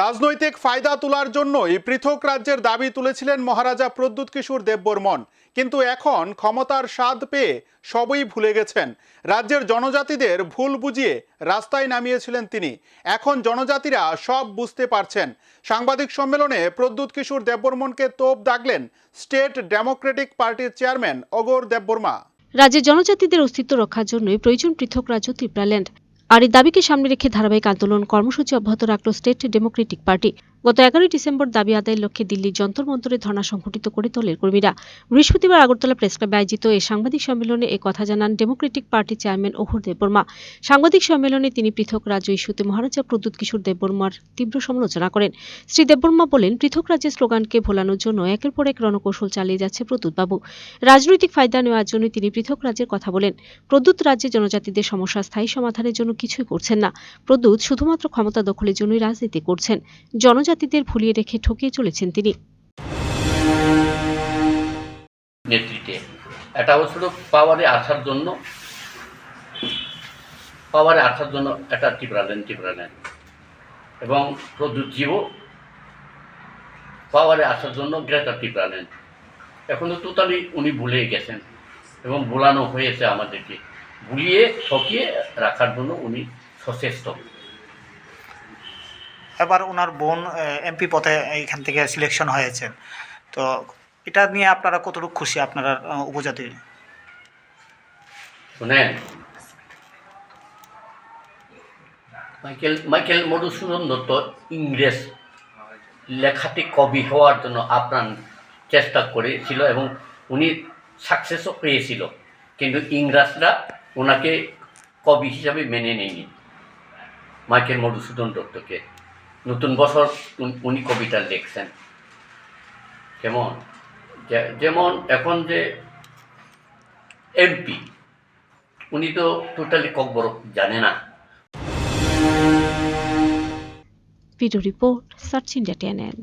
রাজনৈতিক ফায়দা তোলার জন্যই পৃথক রাজ্যের দাবি তুলেছিলেন মহারাজা প্রদ্যুৎ কিশোর দেববর্মন। কিন্তু এখন ক্ষমতার স্বাদ পেয়ে সবই ভুলে গেছেন। রাজ্যের জনজাতিদের ভুল বুঝিয়ে রাস্তায় নামিয়েছিলেন তিনি। এখন জনজাতিরা সব বুঝতে পারছেন। সাংবাদিক সম্মেলনে প্রদ্যুৎ কিশোর দেববর্মনকে তোপ দাগলেন স্টেট ডেমোক্রেটিক পার্টির চেয়ারম্যান অগর দেববর্মা। রাজ্যের জনজাতিদের অস্তিত্ব রক্ষার জন্যই প্রয়োজন পৃথক রাজ্য ত্রিপুরাল্যান্ড। আর এই দাবিকে সামনে রেখে ধারাবাহিক আন্দোলন কর্মসূচি অব্যাহত রাখল স্টেট ডেমোক্রেটিক পার্টি। গত এগারোই ডিসেম্বর দাবি আদায়ের লক্ষ্যে দিল্লির যন্তর মন্তরে ধর্ণা সংঘটিত করে দলের কর্মীরা। বৃহস্পতিবার আগরতলা প্রেস ক্লাবে আয়োজিত এই সাংবাদিক সম্মেলনে এ কথা জানান ডেমোক্রেটিক পার্টির চেয়ারম্যান অঘোর দেববর্মা। সাংবাদিক সম্মেলনে তিনি পৃথক রাজ্য ইস্যুতে মহারাজা প্রদ্যুৎ কিশোর দেববর্মার তীব্র সমালোচনা করেন। শ্রী দেববর্মা বলেন, পৃথক রাজ্যের স্লোগানকে ভোলানোর জন্য একের পর এক রণকৌশল চালিয়ে যাচ্ছে প্রদ্যুৎবাবু। রাজনৈতিক ফায়দা নেওয়ার জন্য তিনি পৃথক রাজ্যের কথা বলেন। প্রদ্যুৎ রাজ্যে জনজাতিদের সমস্যা, স্থায়ী সমাধানের জন্য কিছুই করছেন না। প্রদ্যুৎ শুধুমাত্র ক্ষমতা দখলের জন্যই রাজনীতি করছেন। জনজাতিদের ভুলিয়ে রেখে ঠকিয়ে চলেছেন তিনি। নেতৃত্বে। এটা হচ্ছিল পাওয়ারে আসার জন্য, পাওয়ারে আসার জন্য একটা টিপরালেন টিপরালেন এবং প্রদ্যুৎ জীবও পাওয়ারে আসার জন্য গ্রেটার টিপরালেন এখন তো টোটালি উনি ভুলে গেছেন এবং ভুলানো হয়েছে আমাদেরকে। ভুলিয়ে, ঠকিয়ে রাখার জন্য উনি সচেষ্ট। এবার ওনার বোন এমপি পথে এইখান থেকে সিলেকশন হয়েছেন তো এটা নিয়ে আপনারা কতটুকু খুশি আপনারা উপজাতি? শুনেন। মাইকেল মাইকেল মধুসূদন দত্ত ইংরেজ লেখাটি কবি হওয়ার জন্য আপ্রাণ চেষ্টা করেছিল এবং উনি সাকসেসও পেয়েছিল। কিন্তু ইংরেজরা ওনাকে কবি হিসাবে মেনে নেয়নি মাইকেল মধুসূদন দত্তকে। নতুন বছর উনি কবিতা লিখছেন। কেমন? যেমন এখন যে এমপি, উনি তো টোটালি কবর জানে না। Video report search India TNN